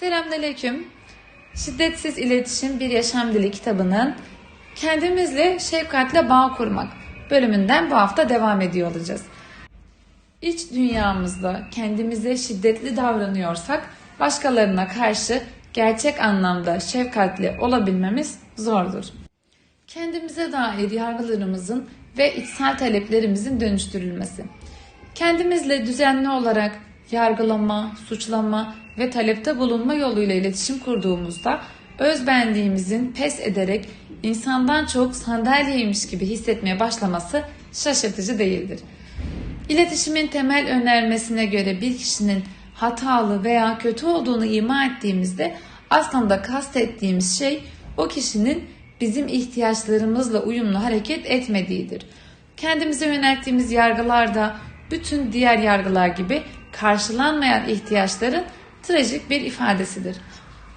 Selamünaleyküm. Şiddetsiz İletişim Bir Yaşam Dili kitabının kendimizle şefkatle bağ kurmak bölümünden bu hafta devam ediyor olacağız. İç dünyamızda kendimize şiddetli davranıyorsak başkalarına karşı gerçek anlamda şefkatli olabilmemiz zordur. Kendimize dair yargılarımızın ve içsel taleplerimizin dönüştürülmesi. Kendimizle düzenli olarak yargılama, suçlama ve talepte bulunma yoluyla iletişim kurduğumuzda özbenliğimizin pes ederek insandan çok sandalyeymiş gibi hissetmeye başlaması şaşırtıcı değildir. İletişimin temel önermesine göre bir kişinin hatalı veya kötü olduğunu ima ettiğimizde aslında kastettiğimiz şey o kişinin bizim ihtiyaçlarımızla uyumlu hareket etmediğidir. Kendimize yönelttiğimiz yargılar da bütün diğer yargılar gibi karşılanmayan ihtiyaçların trajik bir ifadesidir.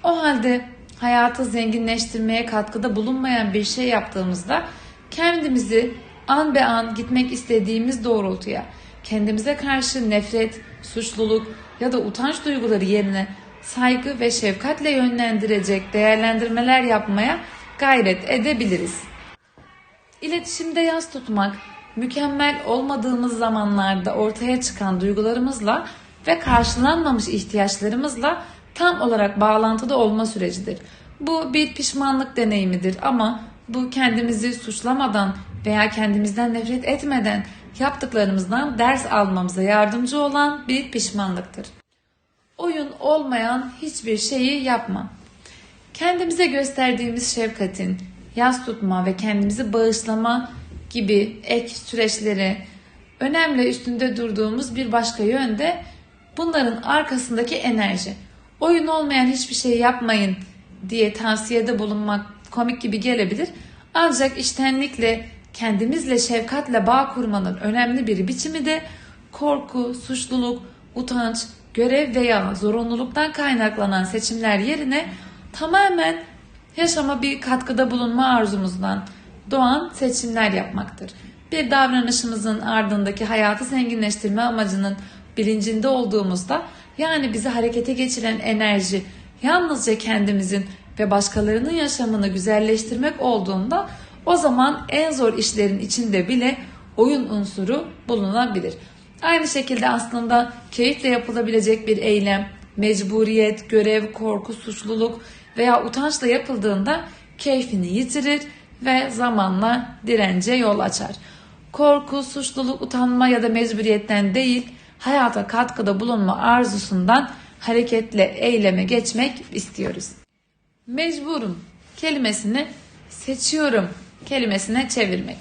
O halde hayatı zenginleştirmeye katkıda bulunmayan bir şey yaptığımızda kendimizi an be an gitmek istediğimiz doğrultuya, kendimize karşı nefret, suçluluk ya da utanç duyguları yerine saygı ve şefkatle yönlendirecek değerlendirmeler yapmaya gayret edebiliriz. İletişimde yaz tutmak, mükemmel olmadığımız zamanlarda ortaya çıkan duygularımızla ve karşılanmamış ihtiyaçlarımızla tam olarak bağlantıda olma sürecidir. Bu bir pişmanlık deneyimidir ama bu kendimizi suçlamadan veya kendimizden nefret etmeden yaptıklarımızdan ders almamıza yardımcı olan bir pişmanlıktır. Oyun olmayan hiçbir şeyi yapma. Kendimize gösterdiğimiz şefkatin, yas tutma ve kendimizi bağışlama gibi ek süreçleri önemli üstünde durduğumuz bir başka yönde bunların arkasındaki enerji. Oyun olmayan hiçbir şey yapmayın diye tavsiyede bulunmak komik gibi gelebilir. Ancak iştenlikle kendimizle şefkatle bağ kurmanın önemli bir biçimi de korku, suçluluk, utanç, görev veya zorunluluktan kaynaklanan seçimler yerine tamamen yaşama bir katkıda bulunma arzumuzdan doğan seçimler yapmaktır. Bir davranışımızın ardındaki hayatı zenginleştirme amacının bilincinde olduğumuzda yani bizi harekete geçiren enerji yalnızca kendimizin ve başkalarının yaşamını güzelleştirmek olduğunda o zaman en zor işlerin içinde bile oyun unsuru bulunabilir. Aynı şekilde aslında keyifle yapılabilecek bir eylem, mecburiyet, görev, korku, suçluluk veya utançla yapıldığında keyfini yitirir ve zamanla dirence yol açar. Korku, suçluluk, utanma ya da mecburiyetten değil, hayata katkıda bulunma arzusundan hareketle eyleme geçmek istiyoruz. Mecburum kelimesini seçiyorum kelimesine çevirmek.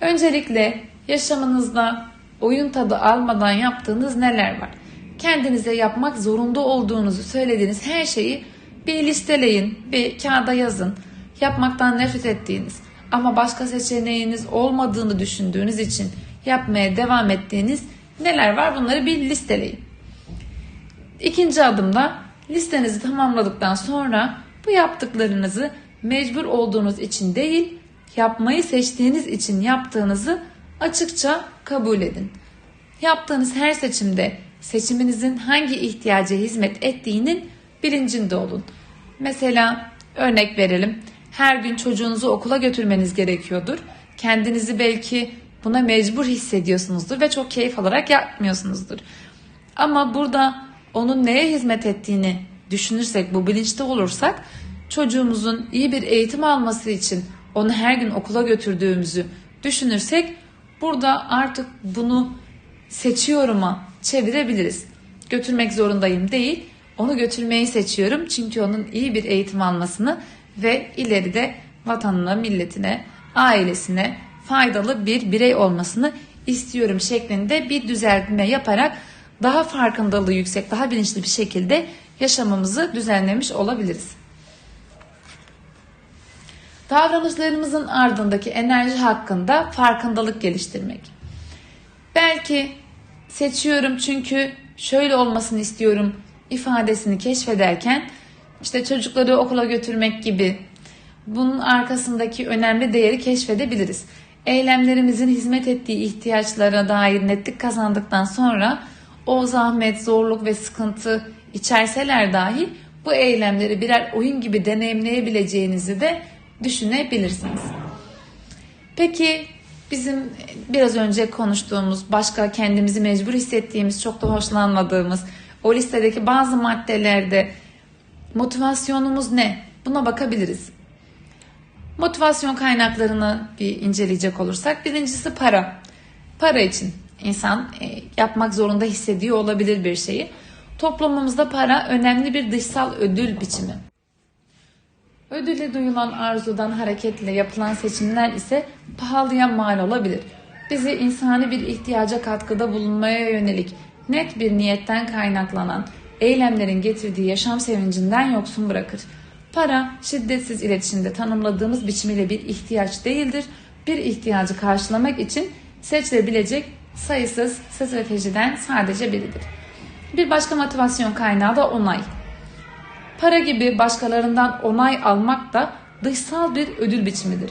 Öncelikle yaşamınızda oyun tadı almadan yaptığınız neler var? Kendinize yapmak zorunda olduğunuzu söylediğiniz her şeyi bir listeleyin, bir kağıda yazın. Yapmaktan nefret ettiğiniz ama başka seçeneğiniz olmadığını düşündüğünüz için yapmaya devam ettiğiniz neler var bunları bir listeleyin. İkinci adımda listenizi tamamladıktan sonra bu yaptıklarınızı mecbur olduğunuz için değil, yapmayı seçtiğiniz için yaptığınızı açıkça kabul edin. Yaptığınız her seçimde seçiminizin hangi ihtiyaca hizmet ettiğinin bilincinde olun. Mesela örnek verelim. Her gün çocuğunuzu okula götürmeniz gerekiyordur. Kendinizi belki buna mecbur hissediyorsunuzdur ve çok keyif alarak yapmıyorsunuzdur. Ama burada onun neye hizmet ettiğini düşünürsek, bu bilinçte olursak çocuğumuzun iyi bir eğitim alması için onu her gün okula götürdüğümüzü düşünürsek burada artık bunu seçiyorum'a çevirebiliriz. Götürmek zorundayım değil, onu götürmeyi seçiyorum çünkü onun iyi bir eğitim almasını ve ileride vatanına, milletine, ailesine faydalı bir birey olmasını istiyorum şeklinde bir düzeltme yaparak daha farkındalığı yüksek, daha bilinçli bir şekilde yaşamımızı düzenlemiş olabiliriz. Davranışlarımızın ardındaki enerji hakkında farkındalık geliştirmek. Belki seçiyorum çünkü şöyle olmasını istiyorum ifadesini keşfederken işte çocukları okula götürmek gibi bunun arkasındaki önemli değeri keşfedebiliriz. Eylemlerimizin hizmet ettiği ihtiyaçlara dair netlik kazandıktan sonra o zahmet, zorluk ve sıkıntı içerseler dahi bu eylemleri birer oyun gibi deneyimleyebileceğinizi de düşünebilirsiniz. Peki bizim biraz önce konuştuğumuz, başka kendimizi mecbur hissettiğimiz, çok da hoşlanmadığımız o listedeki bazı maddelerde motivasyonumuz ne? Buna bakabiliriz. Motivasyon kaynaklarını bir inceleyecek olursak birincisi para. Para için insan e, yapmak zorunda hissediyor olabilir bir şeyi. Toplumumuzda para önemli bir dışsal ödül biçimi. Ödüle duyulan arzudan hareketle yapılan seçimler ise pahalıya mal olabilir. Bizi insani bir ihtiyaca katkıda bulunmaya yönelik net bir niyetten kaynaklanan eylemlerin getirdiği yaşam sevincinden yoksun bırakır. Para, şiddetsiz iletişimde tanımladığımız biçimiyle bir ihtiyaç değildir. Bir ihtiyacı karşılamak için seçilebilecek sayısız stratejiden sadece biridir. Bir başka motivasyon kaynağı da onay. Para gibi başkalarından onay almak da dışsal bir ödül biçimidir.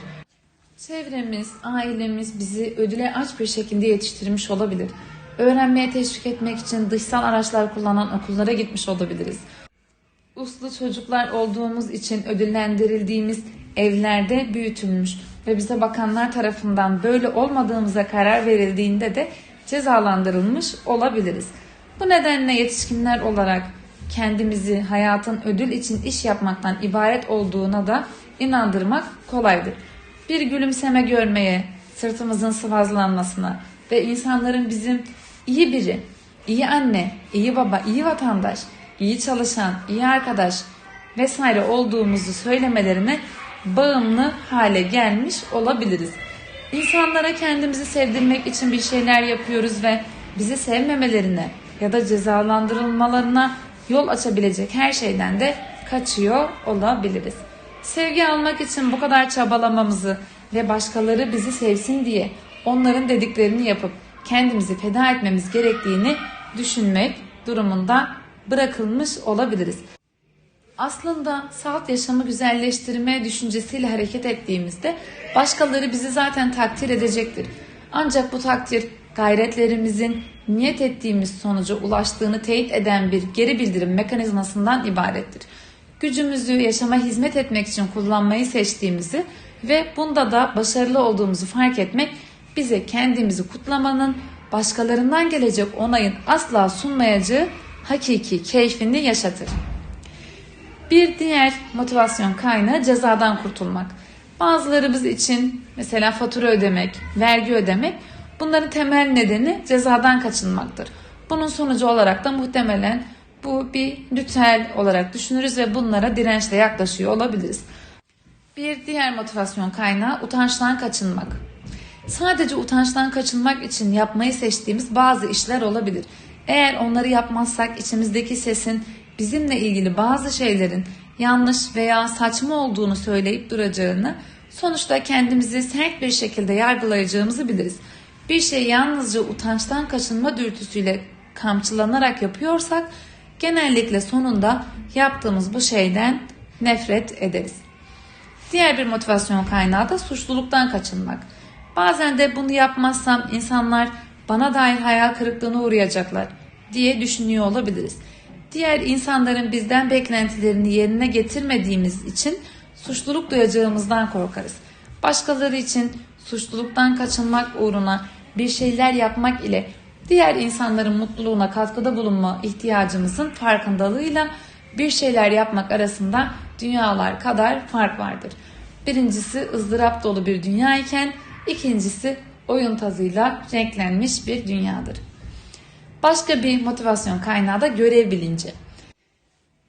Çevremiz, ailemiz bizi ödüle aç bir şekilde yetiştirmiş olabilir. Öğrenmeye teşvik etmek için dışsal araçlar kullanan okullara gitmiş olabiliriz. Uslu çocuklar olduğumuz için ödüllendirildiğimiz evlerde büyütülmüş ve bize bakanlar tarafından böyle olmadığımıza karar verildiğinde de cezalandırılmış olabiliriz. Bu nedenle yetişkinler olarak kendimizi hayatın ödül için iş yapmaktan ibaret olduğuna da inandırmak kolaydır. Bir gülümseme görmeye, sırtımızın sıvazlanmasına ve insanların bizim iyi biri, iyi anne, iyi baba, iyi vatandaş, iyi çalışan, iyi arkadaş vesaire olduğumuzu söylemelerine bağımlı hale gelmiş olabiliriz. İnsanlara kendimizi sevdirmek için bir şeyler yapıyoruz ve bizi sevmemelerine ya da cezalandırılmalarına yol açabilecek her şeyden de kaçıyor olabiliriz. Sevgi almak için bu kadar çabalamamızı ve başkaları bizi sevsin diye onların dediklerini yapıp kendimizi feda etmemiz gerektiğini düşünmek durumunda bırakılmış olabiliriz. Aslında salt yaşamı güzelleştirme düşüncesiyle hareket ettiğimizde başkaları bizi zaten takdir edecektir. Ancak bu takdir gayretlerimizin niyet ettiğimiz sonuca ulaştığını teyit eden bir geri bildirim mekanizmasından ibarettir. Gücümüzü yaşama hizmet etmek için kullanmayı seçtiğimizi ve bunda da başarılı olduğumuzu fark etmek bize kendimizi kutlamanın, başkalarından gelecek onayın asla sunmayacağı hakiki keyfini yaşatır. Bir diğer motivasyon kaynağı cezadan kurtulmak. Bazılarımız için mesela fatura ödemek, vergi ödemek bunların temel nedeni cezadan kaçınmaktır. Bunun sonucu olarak da muhtemelen bu bir ritüel olarak düşünürüz ve bunlara dirençle yaklaşıyor olabiliriz. Bir diğer motivasyon kaynağı utançtan kaçınmak. Sadece utançtan kaçınmak için yapmayı seçtiğimiz bazı işler olabilir. Eğer onları yapmazsak içimizdeki sesin bizimle ilgili bazı şeylerin yanlış veya saçma olduğunu söyleyip duracağını, sonuçta kendimizi sert bir şekilde yargılayacağımızı biliriz. Bir şey yalnızca utançtan kaçınma dürtüsüyle kamçılanarak yapıyorsak genellikle sonunda yaptığımız bu şeyden nefret ederiz. Diğer bir motivasyon kaynağı da suçluluktan kaçınmak. Bazen de bunu yapmazsam insanlar bana dair hayal kırıklığına uğrayacaklar diye düşünüyor olabiliriz. Diğer insanların bizden beklentilerini yerine getirmediğimiz için suçluluk duyacağımızdan korkarız. Başkaları için suçluluktan kaçınmak uğruna bir şeyler yapmak ile diğer insanların mutluluğuna katkıda bulunma ihtiyacımızın farkındalığıyla bir şeyler yapmak arasında dünyalar kadar fark vardır. Birincisi ızdırap dolu bir dünya iken ikincisi oyun tazıyla renklenmiş bir dünyadır. Başka bir motivasyon kaynağı da görev bilinci.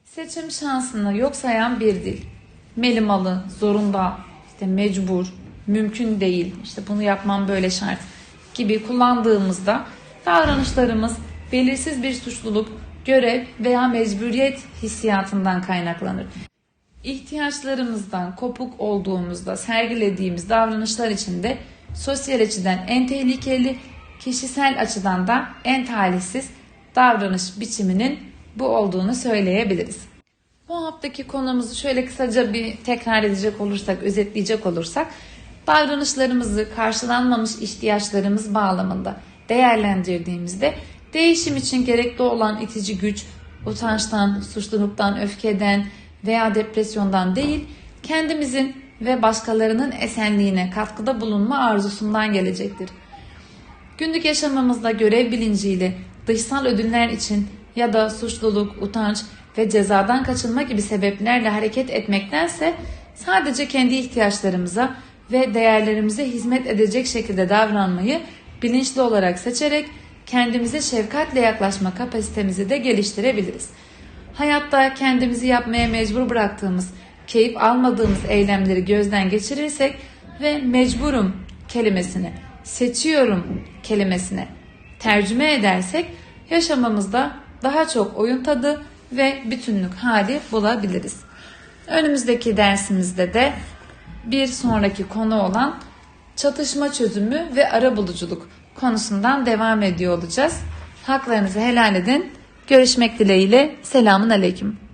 Seçim şansını yok sayan bir dil. Melimalı, zorunda, işte mecbur, mümkün değil, işte bunu yapmam böyle şart gibi kullandığımızda davranışlarımız belirsiz bir suçluluk, görev veya mecburiyet hissiyatından kaynaklanır. İhtiyaçlarımızdan kopuk olduğumuzda sergilediğimiz davranışlar içinde sosyal açıdan en tehlikeli, kişisel açıdan da en talihsiz davranış biçiminin bu olduğunu söyleyebiliriz. Bu haftaki konumuzu şöyle kısaca bir tekrar edecek olursak, özetleyecek olursak, davranışlarımızı karşılanmamış ihtiyaçlarımız bağlamında değerlendirdiğimizde değişim için gerekli olan itici güç, utançtan, suçluluktan, öfkeden veya depresyondan değil, kendimizin ve başkalarının esenliğine katkıda bulunma arzusundan gelecektir. Günlük yaşamımızda görev bilinciyle dışsal ödüller için ya da suçluluk, utanç ve cezadan kaçınma gibi sebeplerle hareket etmektense sadece kendi ihtiyaçlarımıza ve değerlerimize hizmet edecek şekilde davranmayı bilinçli olarak seçerek kendimize şefkatle yaklaşma kapasitemizi de geliştirebiliriz. Hayatta kendimizi yapmaya mecbur bıraktığımız, keyif almadığımız eylemleri gözden geçirirsek ve mecburum kelimesini, seçiyorum kelimesine tercüme edersek yaşamamızda daha çok oyun tadı ve bütünlük hali bulabiliriz. Önümüzdeki dersimizde de bir sonraki konu olan çatışma çözümü ve arabuluculuk konusundan devam ediyor olacağız. Haklarınızı helal edin. Görüşmek dileğiyle. Selamun aleyküm.